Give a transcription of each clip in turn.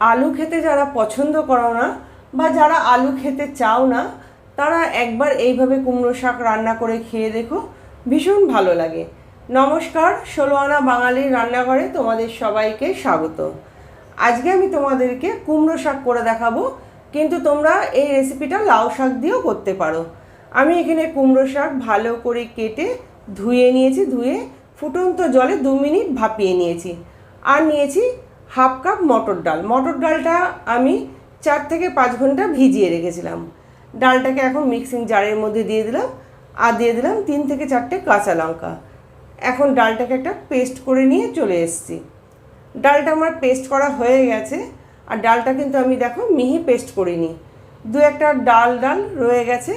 আলু খেতে যারা পছন্দ করো না বা যারা আলু খেতে চাও না, তারা একবার এইভাবে কুমড়ো শাক রান্না করে খেয়ে দেখো, ভীষণ ভালো লাগে। নমস্কার ষোলো আনা বাঙালির রান্নাঘরে তোমাদের সবাইকে স্বাগত। আজকে আমি তোমাদেরকে কুমড়ো শাক করে দেখাবো, কিন্তু তোমরা এই রেসিপিটা লাউ শাক দিয়েও করতে পারো। আমি এখানে কুমড়ো শাক ভালো করে কেটে ধুয়ে নিয়েছি, ধুয়ে ফুটন্ত জলে দু মিনিট ভাপিয়ে নিয়েছি। আর নিয়েছি হাফ কাপ মটর ডাল। মটর ডালটা আমি চার থেকে পাঁচ ঘণ্টা ভিজিয়ে রেখেছিলাম। ডালটাকে এখন মিক্সিং জারের মধ্যে দিয়ে দিলাম আর দিয়ে দিলাম তিন থেকে চারটে কাঁচা লঙ্কা। এখন ডালটাকে একটা পেস্ট করে নিয়ে চলে এসেছি। ডালটা আমার পেস্ট করা হয়ে গেছে আর ডালটা কিন্তু আমি দেখো মিহি পেস্ট করিনি। দু একটা ডাল ডাল রয়ে গেছে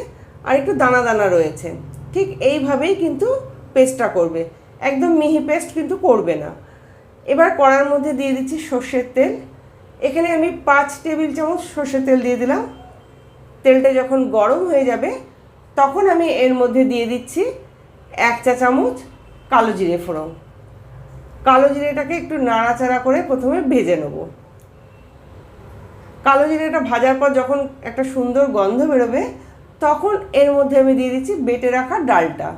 আর একটু দানা দানা রয়েছে। ঠিক এইভাবেই কিন্তু পেস্টটা করবে। একদম মিহি পেস্ট কিন্তু করবে না। এবার কড়ার মধ্যে দিয়ে দিচ্ছি সর্ষের তেল। এখানে আমি পাঁচ টেবিল চামচ সর্ষের তেল দিয়ে দিলাম। তেলটা যখন গরম হয়ে যাবে, তখন আমি এর মধ্যে দিয়ে দিচ্ছি এক চা চামচ কালো জিরে ফোড়ন। কালো জিরেটাকে একটু নাড়াচাড়া করে প্রথমে ভেজে নেব। কালো জিরেটা ভাজার পর যখন একটা সুন্দর গন্ধ বেরোবে, তখন এর মধ্যে আমি দিয়ে দিচ্ছি বেটে রাখা ডালটা।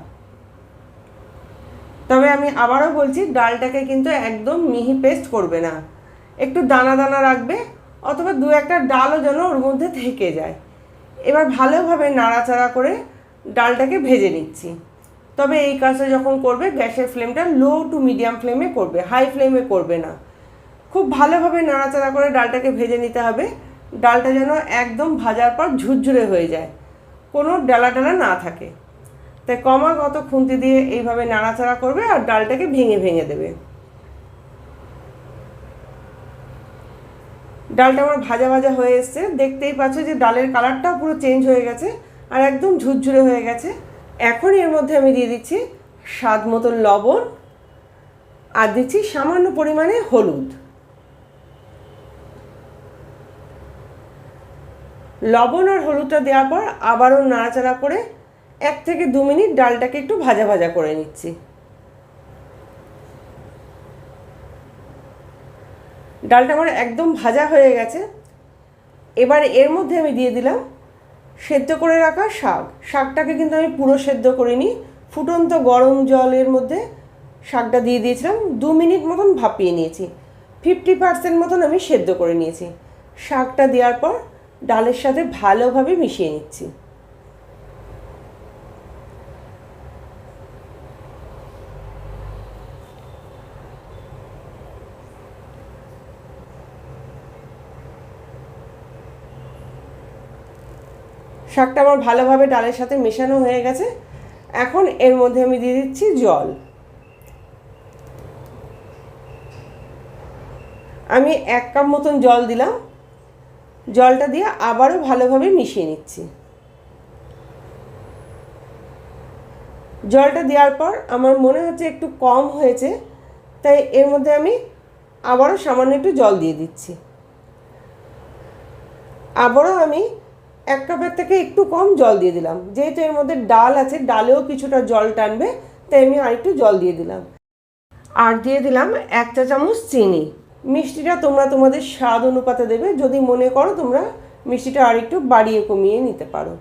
তবে আমি আবারও বলছি, ডালটাকে কিন্তু একদম মিহি পেস্ট করবে না। একটু দানা দানা রাখবে, অথবা দু একটা ডালও যেন ওর মধ্যে থেকে যায়। এবার ভালোভাবে নাড়াচাড়া করে ডালটাকে ভেজে নিচ্ছি। তবে এই কাজটা যখন করবে, গ্যাসের ফ্লেমটা লো টু মিডিয়াম ফ্লেমে করবে, হাই ফ্লেমে করবে না। খুব ভালোভাবে নাড়াচাড়া করে ডালটাকে ভেজে নিতে হবে। ডালটা যেন একদম ভাজার পর ঝুরঝুরে হয়ে যায়। কোনো ডালা ডালা না থাকে। তাই ক্রমাগত খুন্তি দিয়ে এইভাবে নাড়াচাড়া করবে আর ডালটাকে ভেঙে ভেঙে দেবে। ডালটা আমার ভাজা ভাজা হয়ে এসছে। দেখতেই পাচ্ছ যে ডালের কালারটাও পুরো চেঞ্জ হয়ে গেছে আর একদম ঝুরঝুরে হয়ে গেছে। এখন এর মধ্যে আমি দিয়ে দিচ্ছি স্বাদ মতন লবণ আর দিচ্ছি সামান্য পরিমাণে হলুদ। লবণ আর হলুদটা দেওয়ার পর আবারও নাড়াচাড়া করে এক থেকে দু মিনিট ডালটাকে একটু ভাজা ভাজা করে নিচ্ছি। ডালটা আমার একদম ভাজা হয়ে গেছে। এবার এর মধ্যে আমি দিয়ে দিলাম সেদ্ধ করে রাখা শাক। শাকটাকে কিন্তু আমি পুরো সেদ্ধ করিনি, ফুটন্ত গরম জলের মধ্যে শাকটা দিয়ে দিয়েছিলাম, দু মিনিট মতন ভাপিয়ে নিয়েছি। ফিফটি পার্সেন্ট মতন আমি সেদ্ধ করে নিয়েছি। শাকটা দেওয়ার পর ডালের সাথে ভালোভাবে মিশিয়ে নিচ্ছি। শাকটা আমার ভালোভাবে ডালের সাথে মেশানো হয়ে গেছে। এখন এর মধ্যে আমি দিয়ে দিচ্ছি জল। আমি এক কাপ মতন জল দিলাম। জলটা দিয়ে আবারও ভালোভাবে মিশিয়ে নিচ্ছি। জলটা দেওয়ার পর আমার মনে হচ্ছে একটু কম হয়েছে, তাই এর মধ্যে আমি আবারও সামান্য একটু জল দিয়ে দিচ্ছি। আবারও আমি এক কাপের থেকে একটু কম জল দিয়ে দিলাম। যেহেতু এর মধ্যে ডাল আছে, ডালেও কিছুটা জল টানবে, তাই আমি আরেকটু জল দিয়ে দিলাম। আর দিয়ে দিলাম এক চা চামচ চিনি। মিষ্টিটা তোমরা তোমাদের স্বাদ অনুপাতে দেবে। যদি মনে করো তোমরা মিষ্টিটা আরেকটু বাড়িয়ে কমিয়ে নিতে পারো।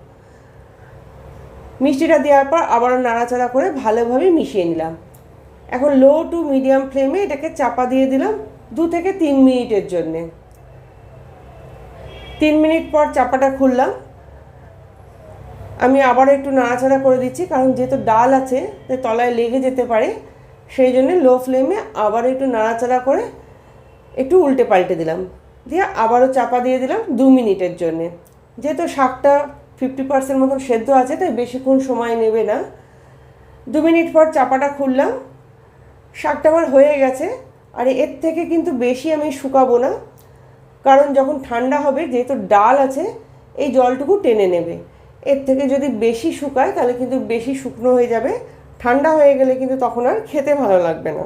মিষ্টিটা দেওয়ার পর আবারও নাড়াচাড়া করে ভালোভাবে মিশিয়ে নিলাম। এখন লো টু মিডিয়াম ফ্লেমে এটাকে চাপা দিয়ে দিলাম দু থেকে তিন মিনিটের জন্যে। তিন মিনিট পর চাপাটা খুললাম। আমি আবারও একটু নাড়াচাড়া করে দিচ্ছি, কারণ যেহেতু ডাল আছে তলায় লেগে যেতে পারে। সেই জন্য লো ফ্লেমে আবারও একটু নাড়াচাড়া করে একটু উল্টে পাল্টে দিলাম। দিয়ে আবারও চাপা দিয়ে দিলাম দু মিনিটের জন্যে। যেহেতু শাকটা ফিফটি পার্সেন্ট মতন সেদ্ধ আছে, তাই বেশিক্ষণ সময় নেবে না। দু মিনিট পর চাপাটা খুললাম। শাকটা আমার হয়ে গেছে, আর এর থেকে কিন্তু বেশি আমি শুকাবো না। কারণ যখন ঠান্ডা হবে, যেহেতু ডাল আছে, এই জলটুকু টেনে নেবে। এর থেকে যদি বেশি শুকায়, তাহলে কিন্তু বেশি শুকনো হয়ে যাবে। ঠান্ডা হয়ে গেলে কিন্তু তখন আর খেতে ভালো লাগবে না।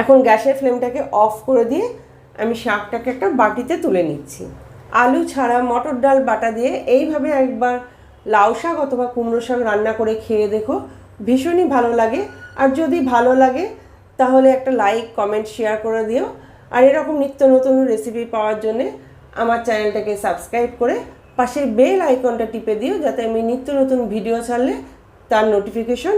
এখন গ্যাসের ফ্লেমটাকে অফ করে দিয়ে আমি শাকটাকে একটা বাটিতে তুলে নিচ্ছি। আলু ছাড়া মটর ডাল বাটা দিয়ে এইভাবে একবার লাউ শাক অথবা কুমড়ো শাক রান্না করে খেয়ে দেখো, ভীষণই ভালো লাগে। আর যদি ভালো লাগে, তাহলে একটা লাইক কমেন্ট শেয়ার করে দিও। আর এরকম নিত্য নতুন রেসিপি পাওয়ার জন্যে আমার চ্যানেলটাকে সাবস্ক্রাইব করে পাশের বেল আইকনটা টিপে দিও, যাতে আমি নিত্য নতুন ভিডিও ছাড়লে তার নোটিফিকেশন